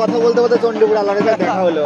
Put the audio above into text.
কথা বলতে বলতে চন্ডীপুর আলাদা দেখা হলো।